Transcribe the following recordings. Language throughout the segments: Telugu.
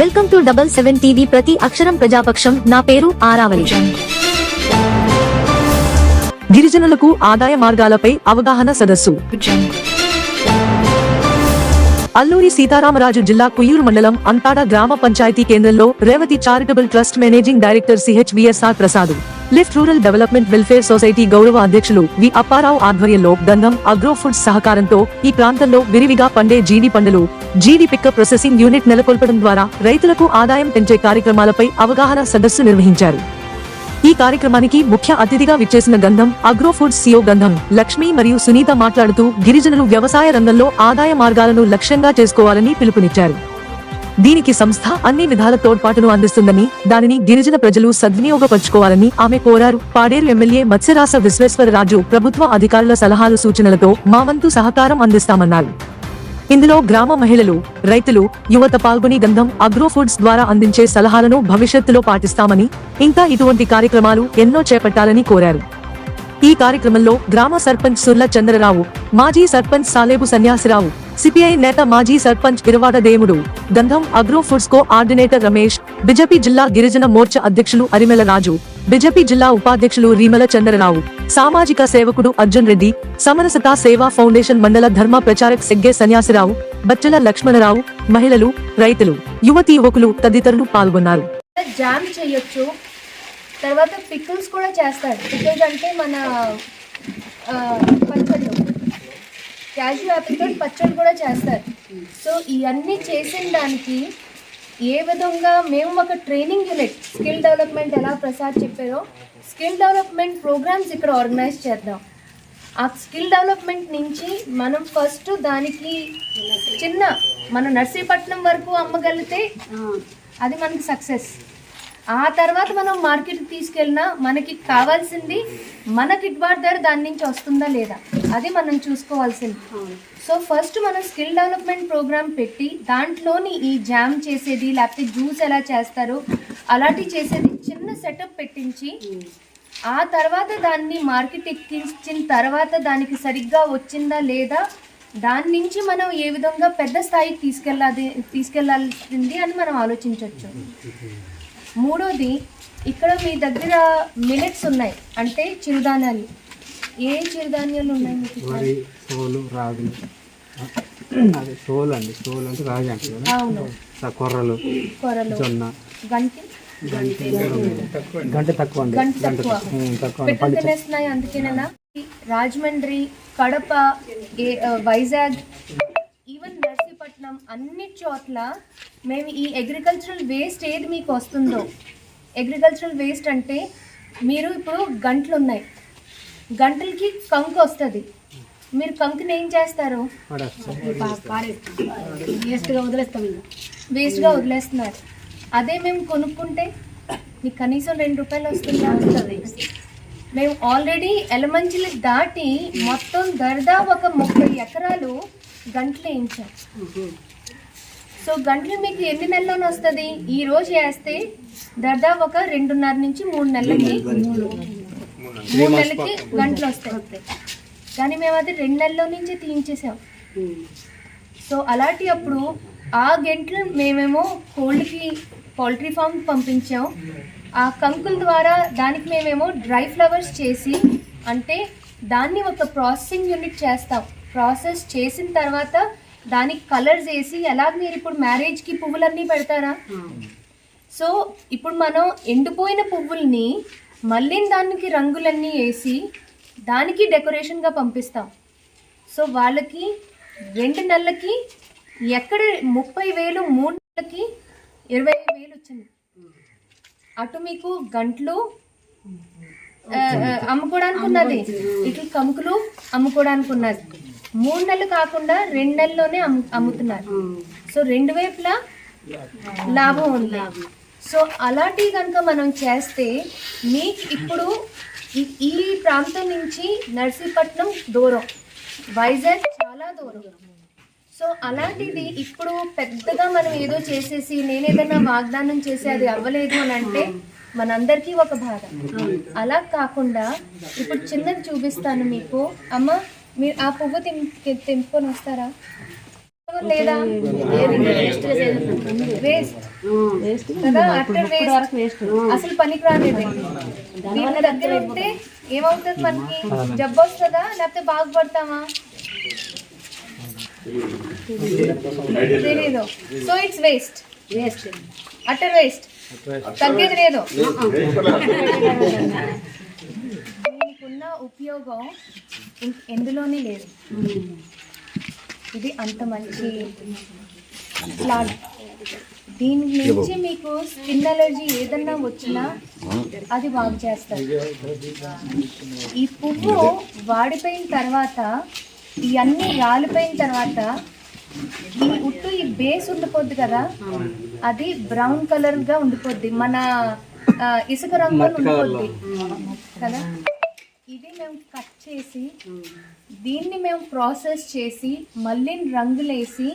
Welcome to double seven TV ప్రతి అక్షరం ప్రజాపక్షం. నా పేరు ఆరావలి గిరిజనులకు ఆదాయ మార్గాలపై అవగాహన సదస్సు. అల్లూరి సీతారామరాజు జిల్లా కుయ్యూరు మండలం అంతాడ గ్రామ పంచాయతీ కేంద్రంలో Revathi charitable trust managing director CHVSR Prasad. Lift rural development welfare society గౌరవ అధ్యక్షులు వి అప్పారావు ఆధ్వర్యంలో గంధం అగ్రో ఫుడ్స్ సహకారంతో ఈ ప్రాంతంలో విరివిగా పండే జీడి పండులు జీడి పిక్క ప్రొసెసింగ్ యూనిట్ నెలకొల్పడం ద్వారా రైతులకు ఆదాయం పెంచే కార్యక్రమాలపై అవగాహన సదస్సు నిర్వహించారు. ఈ కార్యక్రమానికి ముఖ్య అతిథిగా విచ్చేసిన గంధం అగ్రో సిఓ గంధం లక్ష్మి మరియు సునీత మాట్లాడుతూ గిరిజనులు వ్యవసాయ రంగంలో ఆదాయ మార్గాలను లక్ష్యంగా చేసుకోవాలని పిలుపునిచ్చారు. దీనికి సంస్థ అన్ని విధాల తోడ్పాటును అందిస్తుందని దానిని గిరిజన ప్రజలు సద్వినియోగపరచుకోవాలని ఆమె కోరారు. పాడేరు ఎమ్మెల్యే మత్స్యరాస విశ్వేశ్వరరాజు ప్రభుత్వ అధికారుల సలహాలు సూచనలతో మా వంతు సహకారం అందిస్తామన్నారు. ఇందులో గ్రామ మహిళలు రైతులు యువత పాల్గొని గంధం అగ్రో ఫుడ్స్ ద్వారా అందించే సలహాలను భవిష్యత్తులో పాటిస్తామని ఇంకా ఇటువంటి కార్యక్రమాలు ఎన్నో చేపట్టాలని కోరారు. ఈ కార్యక్రమంలో గ్రామ సర్పంచ్ సుర్ల చంద్రరావు మాజీ సర్పంచ్ సాలేబు సన్యాసిరావు సిపిఐ నేత మాజీ సర్పంచ్ ఇరవాడ దేవుడు Gandham agro foods coordinator Ramesh BJP జిల్లా గిరిజన మోర్చా అధ్యక్షులు అరిమెల రాజు బిజెపి జిల్లా ఉపాధ్యక్షులు రీమల చంద్రరావు సామాజిక సేవకుడు అర్జున్ రెడ్డి సమరసతా సేవా ఫౌండేషన్ మండల ధర్మ ప్రచారక్ సెగ్గే సన్యాసిరావు బచ్చల లక్ష్మణరావు మహిళలు రైతులు యువతి యువకులు తదితరులు పాల్గొన్నారు. జామ్ చేయొచ్చు. తర్వాత పికిల్స్ కూడా చేస్తారు. పికిల్స్ అంటే మన పచ్చళ్ళు. క్యాజువల్ యాపిల్తో పచ్చళ్ళు కూడా చేస్తారు. సో ఇవన్నీ చేసిన దానికి ఏ విధంగా మేము ఒక ట్రైనింగ్ యూనిట్ స్కిల్ డెవలప్మెంట్ ఎలా ప్రసాద్ చెప్పారో స్కిల్ డెవలప్మెంట్ ప్రోగ్రామ్స్ ఇక్కడ ఆర్గనైజ్ చేద్దాం. ఆ స్కిల్ డెవలప్మెంట్ నుంచి మనం ఫస్ట్ దానికి చిన్న మన నర్సీపట్నం వరకు అమ్మగలిగితే అది మనకి సక్సెస్. ఆ తర్వాత మనం మార్కెట్కి తీసుకెళ్ళినా మనకి కావాల్సింది మన గిట్బాటు ధర దాని నుంచి వస్తుందా లేదా అది మనం చూసుకోవాల్సింది. సో ఫస్ట్ మనం స్కిల్ డెవలప్మెంట్ ప్రోగ్రామ్ పెట్టి దాంట్లోని ఈ జామ్ చేసేది లేకపోతే జ్యూస్ ఎలా చేస్తారు అలాంటివి చేసేది చిన్న సెటప్ పెట్టించి ఆ తర్వాత దాన్ని మార్కెట్ ఎక్కించిన తర్వాత దానికి సరిగ్గా వచ్చిందా లేదా దాని నుంచి మనం ఏ విధంగా పెద్ద స్థాయికి తీసుకెళ్ళాలి తీసుకెళ్ళాల్సింది అని మనం ఆలోచించవచ్చు మూడోది ఇక్కడ మీ దగ్గర మిలెట్స్ ఉన్నాయి. అంటే చిరుధాన్యాలు. ఏ చిరుధాన్యాలు ఉన్నాయి మీకు ఇక్కడ? వరి సోలు రాగులు అది సోలు అండి సోలు అంటే రాగి అంటే కదా? అవును. ఆ కొర్రలు కొరలు జొన్న. గంటి? గంట తక్కువ. అండి. గంట గంట తక్కువ. ఉమ్, అండి. అందుకేనా రాజమండ్రి కడప ఏ- ఆ, వైజాగ్ ఈవెన్ నర్సీపట్నం అన్ని చోట్ల మేము ఈ అగ్రికల్చరల్ వేస్ట్ ఏది మీకు వస్తుందో అగ్రికల్చరల్ వేస్ట్ అంటే మీరు ఇప్పుడు గంటలు ఉన్నాయి గంటలకి కంకు వస్తుంది. మీరు కంకుని ఏం చేస్తారు? వేస్ట్గా వదిలేస్తున్నారు. అదే మేము కొనుక్కుంటే మీకు కనీసం రెండు రూపాయలు వస్తుందా? మేము ఆల్రెడీ ఎలమంచిని దాటి మొత్తం దర్దా ఒక ముప్పై ఎకరాలు గంటలు వేయించాం. సో గంటలు మీకు ఎన్ని నెలల్లోనే వస్తుంది? ఈ రోజు వేస్తే దర్దా ఒక రెండున్నర నుంచి మూడు నెలలకి. మూడు నెలలకి గంటలు వస్తాయి. కానీ మేము అది రెండు నెలల నుంచి తీయించేసాం సో అలాంటి అప్పుడు ఆ గంటలు మేమేమో కోల్డ్కి పౌల్ట్రీ ఫామ్ పంపించాం. ఆ కంకుల ద్వారా దానికి మేమేమో డ్రై ఫ్లవర్స్ చేసి అంటే దాన్ని ఒక ప్రాసెసింగ్ యూనిట్ చేస్తాం. ప్రాసెస్ చేసిన తర్వాత దానికి కలర్స్ వేసి ఎలా మీరు ఇప్పుడు మ్యారేజ్కి పువ్వులన్నీ పెడతారా? సో ఇప్పుడు మనం ఎండిపోయిన పువ్వుల్ని మళ్ళీ దానికి రంగులన్నీ వేసి దానికి డెకరేషన్గా పంపిస్తాం. సో వాళ్ళకి రెండు నెలలకి ఎక్కడ ముప్పై వేలు మూడు నెలలకి ఇరవై వేలు వచ్చింది. అటు మీకు గంటలు అమ్ముకోవడానికి ఉన్నది ఇటు కంకులు అమ్ముకోవడానికి ఉన్నది మూడు నెలలు కాకుండా రెండు నెలల్లోనే అమ్ము అమ్ముతున్నారు. సో రెండు వైపులా లాభం ఉంది. సో అలాంటివి కనుక మనం చేస్తే మీకు ఇప్పుడు ఈ- ప్రాంతం నుంచి నర్సీపట్నం దూరం వైజాగ్ చాలా దూరం. సో అలాంటిది ఇప్పుడు పెద్దగా మనం ఏదో చేసేసి నేను ఏదైనా వాగ్దానం చేసి అది అవ్వలేదు అని అంటే మనందరికీ ఒక బాధ. అలా కాకుండా ఇప్పుడు చిన్నది చూపిస్తాను మీకు. అమ్మ మీరు ఆ పువ్వు తెంపుకొని వస్తారా? లేదా? వేస్ట్ అసలు పనికి రాలేదు. దీని దగ్గర ఉంటే ఏమవుతుంది మనకి జబ్బు వస్తుందా? లేకపోతే బాగుపడతామా? తెలీదు. So it's waste waste utter waste తగ్గేది లేదు. దీనికున్న ఉపయోగం ఎందులోనే లేదు. ఇది అంత మంచి ప్లాంట్ దీని నుంచి మీకు స్కిన్ అలర్జీ ఏదన్నా వచ్చినా అది బాగు చేస్తారు. ఈ పువ్వు వాడిపోయిన తర్వాత ఇవన్నీ రాలిపోయిన తర్వాత ఈ ఉట్టు ఈ బేస్ ఉండిపోద్ది కదా? అది బ్రౌన్ కలర్గా ఉండిపోద్ది. మన ఇసుక రంగులో ఉండిపోద్ది. కదా? ఇది మేము కట్ చేసి దీన్ని మేము ప్రాసెస్ చేసి మళ్ళీ రంగులేసి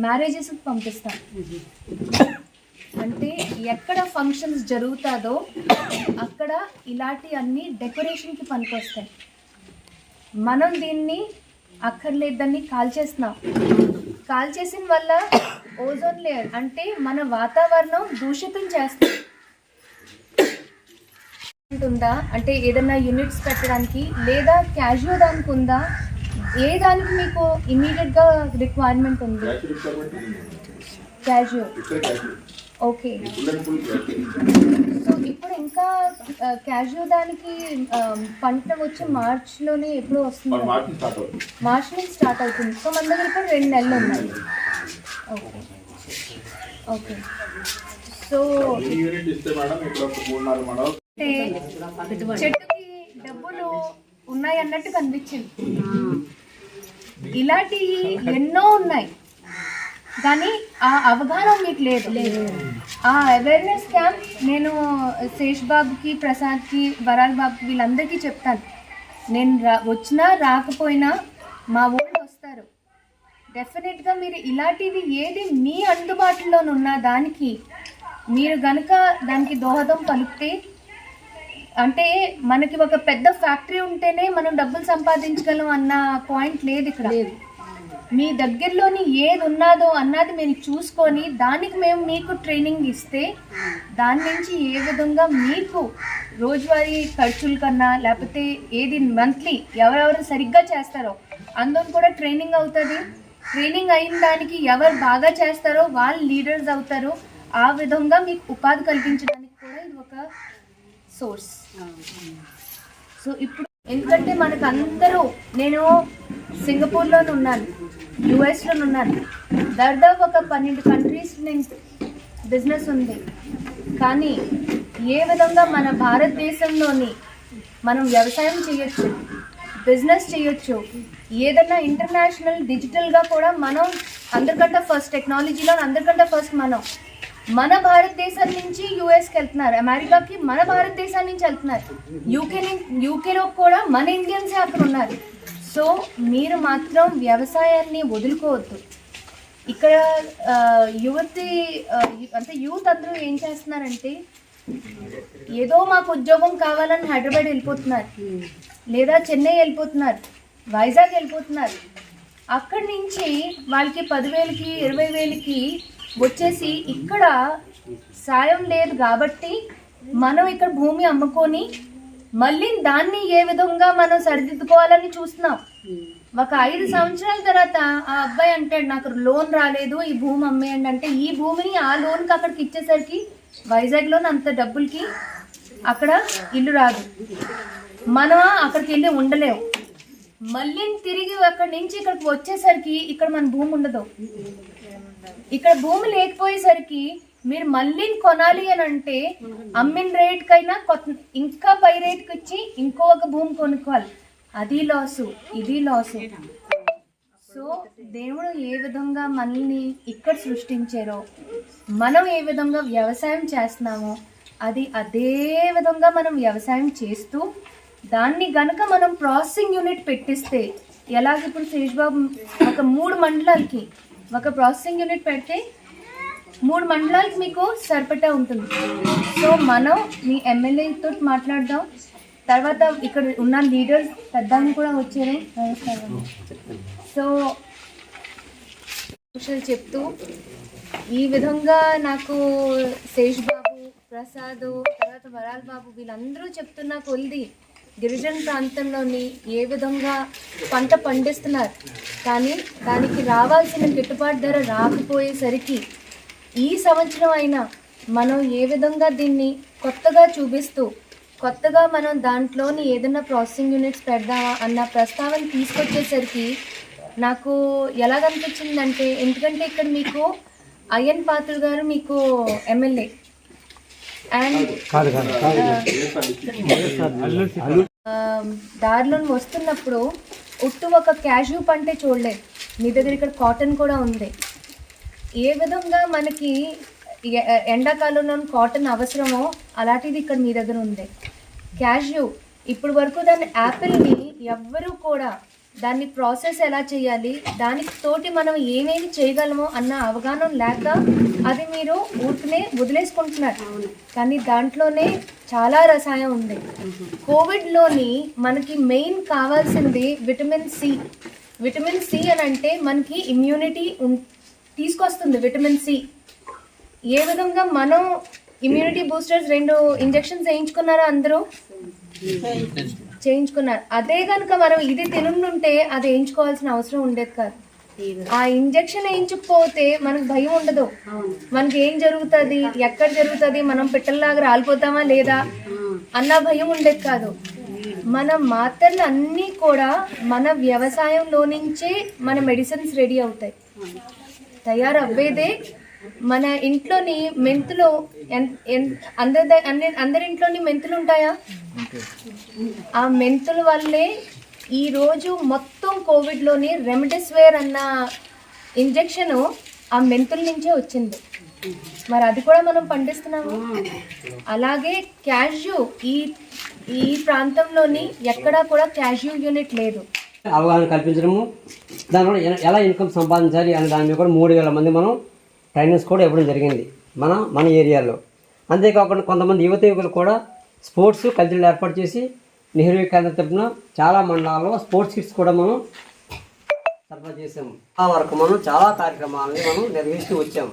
మ్యారేజెస్కి పంపిస్తాం. అంటే ఎక్కడ ఫంక్షన్స్ జరుగుతుందో అక్కడ ఇలాంటి అన్ని డెకరేషన్కి పనికొస్తాయి. మనం దీన్ని అక్కర్లేదని కాల్చేస్తున్నాం కాల్చేసిన వల్ల ఓజోన్ లేయర్ అంటే మన వాతావరణం దూషితం చేస్తుంది. ఉందా అంటే ఏదైనా యూనిట్స్ పెట్టడానికి లేదా క్యాజువల్ దానికి ఉందా? ఏ దానికి మీకు ఇమీడియట్గా రిక్వైర్మెంట్ ఉంది? క్యాజువల్ ఓకే సో ఇప్పుడు ఇంకా క్యాజువల్ దానికి పంట వచ్చి మార్చ్లోనే ఎప్పుడు వస్తుంది? మార్చ్ నుంచి స్టార్ట్ అవుతుంది. సో మన దగ్గర ఇప్పుడు రెండు నెలలు ఉన్నాయి. ఓకే ఓకే సో చెట్టుకి డబ్బులు ఉన్నాయి అన్నట్టు కనిపించింది. ఇలాంటివి ఎన్నో ఉన్నాయి. కానీ ఆ అవగాహన మీకు లేదు. ఆ అవేర్నెస్ క్యాంప్ నేను శేష్ బాబుకి ప్రసాద్కి వరాల్ బాబుకి వీళ్ళందరికీ చెప్తాను. నేను రా వచ్చినా రాకపోయినా మా ఊళ్ళు వస్తారు. డెఫినెట్గా మీరు ఇలాంటివి ఏది మీ అందుబాటులో దానికి మీరు గనక దానికి దోహదం పలికితే అంటే మనకి ఒక పెద్ద ఫ్యాక్టరీ ఉంటేనే మనం డబ్బులు సంపాదించగలం అన్న పాయింట్ లేదు ఇక్కడ. మీ దగ్గరలోని ఏది ఉన్నదో అన్నది మీరు చూసుకొని దానికి మేము మీకు ట్రైనింగ్ ఇస్తే దాని నుంచి ఏ విధంగా మీకు రోజువారీ ఖర్చుల కన్నా లేకపోతే ఏది మంత్లీ ఎవరెవరు సరిగ్గా చేస్తారో అందరం కూడా ట్రైనింగ్ అవుతుంది. ట్రైనింగ్ అయిన దానికి ఎవరు బాగా చేస్తారో వాళ్ళు లీడర్స్ అవుతారు. ఆ విధంగా మీకు ఉపాధి కల్పించడానికి కూడా ఇది ఒక సోర్స్ సో ఇప్పుడు ఎందుకంటే మనకు అందరూ నేను సింగపూర్లో ఉన్నాను యుఎస్లో ఉన్నాను. దాదాపు ఒక పన్నెండు కంట్రీస్ నేను బిజినెస్ ఉంది. కానీ ఏ విధంగా మన భారతదేశంలోని మనం వ్యవసాయం చేయొచ్చు బిజినెస్ చేయొచ్చు ఏదైనా ఇంటర్నేషనల్ డిజిటల్గా కూడా మనం అందరికంటే ఫస్ట్ టెక్నాలజీలో అందరికంటే ఫస్ట్ మనం మన భారతదేశం నుంచి యుఎస్కి వెళ్తున్నారు. అమెరికాకి మన భారతదేశం నుంచి వెళ్తున్నారు. యూకే యూకేలో కూడా మన ఇండియన్సే అక్కడ ఉన్నారు. సో మీరు మాత్రం వ్యవసాయాన్ని వదులుకోవద్దు. ఇక్కడ యువతి అంటే యూత్ అందరూ ఏం చేస్తున్నారంటే ఏదో మాకు ఉద్యోగం కావాలని హైదరాబాద్ వెళ్ళిపోతున్నారు. లేదా చెన్నై వెళ్ళిపోతున్నారు. వైజాగ్ వెళ్ళిపోతున్నారు. అక్కడి నుంచి వాళ్ళకి పదివేలకి ఇరవై వేలకి వచ్చేసి ఇక్కడ సాయం లేదు కాబట్టి మనం ఇక్కడ భూమి అమ్ముకొని మళ్ళీ దాన్ని ఏ విధంగా మనం సరిదిద్దుకోవాలని చూస్తున్నాం. ఒక ఐదు సంవత్సరాల తర్వాత ఆ అబ్బాయి అంటాడు నాకు లోన్ రాలేదు ఈ భూమి అమ్మేయండి అంటే ఈ భూమిని ఆ లోన్కి అక్కడికి ఇచ్చేసరికి వైజాగ్లో అంత డబ్బులకి అక్కడ ఇల్లు రాదు. మనం అక్కడికి వెళ్ళి ఉండలేము మళ్ళీ తిరిగి అక్కడి నుంచి ఇక్కడికి వచ్చేసరికి ఇక్కడ మన భూమి ఉండదు. ఇక్కడ భూమి లేకపోయేసరికి మీరు మళ్ళీ కొనాలి అని అంటే అమ్మిన రేట్ కైనా కొత్త ఇంకా పై రేట్కి ఇచ్చి ఇంకో ఒక భూమి కొనుక్కోవాలి. అది లాసు ఇది లాసు సో దేవుడు ఏ విధంగా మనల్ని ఇక్కడ సృష్టించారో మనం ఏ విధంగా వ్యవసాయం చేస్తున్నామో అది అదే విధంగా మనం వ్యవసాయం చేస్తూ దాన్ని గనక మనం ప్రాసెసింగ్ యూనిట్ పెట్టిస్తే ఎలాగ ఇప్పుడు శేష్ బాబు ఒక మూడు మండలాలకి ఒక ప్రాసెసింగ్ యూనిట్ పెడితే మూడు మండలాలకి మీకు సరిపడా ఉంటుంది. సో మనం మీ ఎమ్మెల్యేతో మాట్లాడదాం. తర్వాత ఇక్కడ ఉన్న లీడర్స్ పెద్దాన్ని కూడా వచ్చారు. నమస్కారం సో విషయాలు చెప్తూ ఈ విధంగా నాకు శేష్ బాబు ప్రసాద్ తర్వాత వరాల్ బాబు వీళ్ళందరూ చెప్తున్న కొలిది గిరిజన ప్రాంతంలోని ఏ విధంగా పంట పండిస్తున్నారు? కానీ దానికి రావాల్సిన గిట్టుబాటు ధర రాకపోయేసరికి ఈ సంవత్సరం అయినా మనం ఏ విధంగా దీన్ని కొత్తగా చూపిస్తూ కొత్తగా మనం దాంట్లోని ఏదైనా ప్రాసెసింగ్ యూనిట్స్ పెడదామా అన్న ప్రస్తావన తీసుకొచ్చేసరికి నాకు ఎలాగనిపించిందంటే ఎందుకంటే ఇక్కడ మీకు అయ్యన్ పాత్ర గారు మీకు ఎమ్మెల్యే దారిలో వస్తున్నప్పుడు ఉట్టు ఒక క్యాషు పంటే చూడలేదు మీ దగ్గర ఇక్కడ కాటన్ కూడా ఉంది. ఏ విధంగా మనకి ఎండాకాలంలో కాటన్ అవసరమో అలాంటిది ఇక్కడ మీ దగ్గర ఉంది. క్యాష్యూ ఇప్పుడు వరకు దాన్ని యాపిల్ని ఎవ్వరూ కూడా దాన్ని ప్రాసెస్ ఎలా చేయాలి? దానికి తోటి మనం ఏమేమి చేయగలమో అన్న అవగాహన లేక అది మీరు ఊరికనే వదిలేసుకుంటున్నారు. కానీ దాంట్లోనే చాలా రసాయనం ఉంది. కోవిడ్లోని మనకి మెయిన్ కావాల్సింది విటమిన్ సి. విటమిన్ సి అని అంటే మనకి ఇమ్యూనిటీ ఉం- తీసుకొస్తుంది విటమిన్ సి. ఏ విధంగా మనం ఇమ్యూనిటీ బూస్టర్స్ రెండు ఇంజెక్షన్స్ వేయించుకున్నారా అందరూ? చేయించుకున్నారు. అదే కనుక మనం ఇది తినుంటే అది వేయించుకోవాల్సిన అవసరం ఉండేది కాదు. ఆ ఇంజెక్షన్ వేయించకపోతే మనకు భయం ఉండదు. మనకి ఏం జరుగుతుంది? ఎక్కడ జరుగుతుంది? మనం పిట్టల్లాగా రాలిపోతామా లేదా? అన్న భయం ఉండేది కాదు. మన మాత్రలు అన్నీ కూడా మన వ్యవసాయంలో నుంచే మన మెడిసిన్స్ రెడీ అవుతాయి. తయారవ్వేదే మన ఇంట్లోని మెంతులు ఎన్- ఎన్- అందరి అందరి ఇంట్లోని మెంతులు ఉంటాయా? ఆ మెంతుల వల్లే ఈ రోజు మొత్తం కోవిడ్లోని రెమిడెసివిర్ అన్న ఇంజెక్షన్ ఆ మెంతుల నుంచే వచ్చింది. మరి అది కూడా మనం పండిస్తున్నాము? అలాగే క్యాష్యూ ఈ ఈ ప్రాంతంలోని ఎక్కడా కూడా క్యాష్యూ యూనిట్ లేదు. అవగాహన కల్పించడము దానివల్ల ఎలా ఇన్కమ్ సంపాదించాలి అనే దాని మీద కూడా మూడు వేల మంది మనం ట్రైనింగ్స్ కూడా ఇవ్వడం జరిగింది. మన మన ఏరియాలో. అంతేకాకుండా కొంతమంది యువత యువకులు కూడా స్పోర్ట్స్ కల్చరల్ ఏర్పాటు చేసి నెహ్రూ కేంద్ర తరఫున చాలా మండలాల్లో స్పోర్ట్స్ కిట్స్ కూడా మనం సరఫరా చేసాము ఆ వరకు మనం చాలా కార్యక్రమాలని మనం నిర్వహిస్తూ వచ్చాము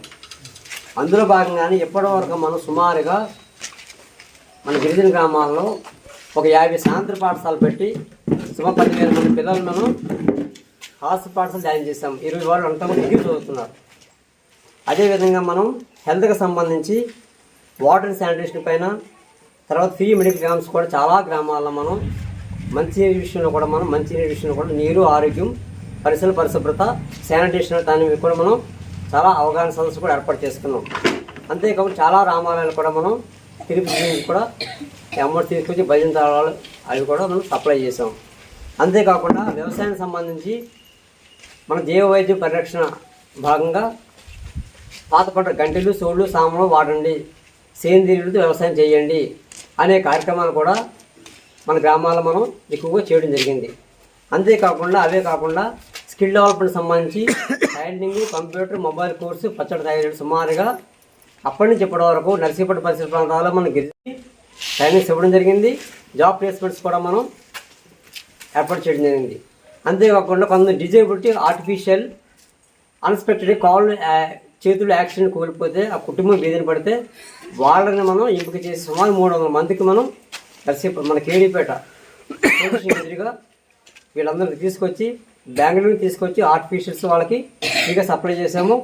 అందులో భాగంగానే ఇప్పటి వరకు మనం సుమారుగా మన గిరిజన గ్రామాల్లో ఒక యాభై సాయంత్ర పాఠశాలలు పెట్టి సుమారు పదివేల మంది పిల్లలు మనం హాస్టల్ పాఠశాల జాయిన్ చేస్తాం ఇరవై వాళ్ళు అంతా కూడా డిగ్రీ చదువుతున్నారు. అదేవిధంగా మనం హెల్త్కి సంబంధించి వాటర్ అండ్ శానిటేషన్ పైన తర్వాత ఫ్రీ మెడికల్ క్యాంప్స్ కూడా చాలా గ్రామాల్లో మనం మంచి విషయంలో కూడా మనం మంచి విషయంలో కూడా నీరు ఆరోగ్యం పరిసర పరిశుభ్రత శానిటేషన్ దాని మీద కూడా మనం చాలా అవగాహన సదస్సు కూడా ఏర్పాటు చేసుకున్నాం. అంతేకాకుండా చాలా రామాలయాలు కూడా మనం తిరుపతి నుంచి కూడా అమౌంట్ తీసుకొచ్చి భజన తాళాలు అవి కూడా మనం సప్లై చేసాం అంతేకాకుండా వ్యవసాయానికి సంబంధించి మన జీవ వైద్య పరిరక్షణ భాగంగా పాత పంట గంటలు సోళ్ళు సాములు వాడండి. సేంద్రియులతో వ్యవసాయం చేయండి అనే కార్యక్రమాలు కూడా మన గ్రామాల్లో మనం ఎక్కువగా చేయడం జరిగింది. అంతేకాకుండా అవే కాకుండా స్కిల్ డెవలప్మెంట్ సంబంధించి టైలింగ్ కంప్యూటర్ మొబైల్ కోర్సు పచ్చడి తయారీ సుమారుగా అప్పటి నుంచి ఇప్పటి వరకు నర్సీపట్నం పరిసర ప్రాంతాల్లో మనం గెలిచి ట్రైనింగ్స్ ఇవ్వడం జరిగింది. జాబ్ ప్లేస్మెంట్స్ కూడా మనం ఏర్పాటు చేయడం జరిగింది. అంతేకాకుండా కొంత డిజేబిలిటీ ఆర్టిఫిషియల్ అన్ఎక్స్పెక్టెడ్ కాల్ చేతులు యాక్సిడెంట్ కోల్పోతే ఆ కుటుంబం వేదన పడితే వాళ్ళని మనం ఎంపిక చేసి సుమారు మూడు వందల మందికి మనం కలిసి మన కేడీపేట ఎదురుగా వీళ్ళందరినీ తీసుకొచ్చి బెంగళూరు తీసుకొచ్చి ఆర్టిఫిషియల్స్ వాళ్ళకి ఫ్రీగా సప్లై చేసాము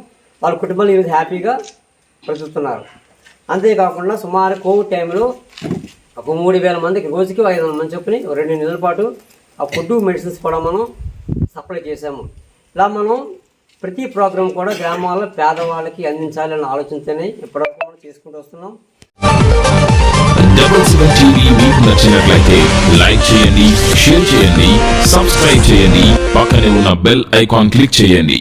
వాళ్ళ కుటుంబాలు ఈరోజు హ్యాపీగా బ్రతుకుతున్నారు. అంతేకాకుండా సుమారు కోవిడ్ టైంలో ఒక మూడు వేల మందికి రోజుకి ఐదు వందల మంది చొప్పున రెండు నెలల పాటు ఆ ఫుడ్ మెడిసిన్స్ కూడా మనం సప్లై చేసాము ఇలా మనం ప్రతి ప్రోగ్రాం కూడా గ్రామాల్లో పేదవాళ్ళకి అందించాలనే ఆలోచనతోనే ఇప్పటివరకు మనం చేసుకుంటూ వస్తున్నాం. డబుల్ సెవెన్ టీవీ మీకు నచ్చినట్లయితే లైక్ చేయండి షేర్ చేయండి సబ్స్క్రైబ్ చేయండి పక్కనే ఉన్న బెల్ ఐకాన్ క్లిక్ చేయండి.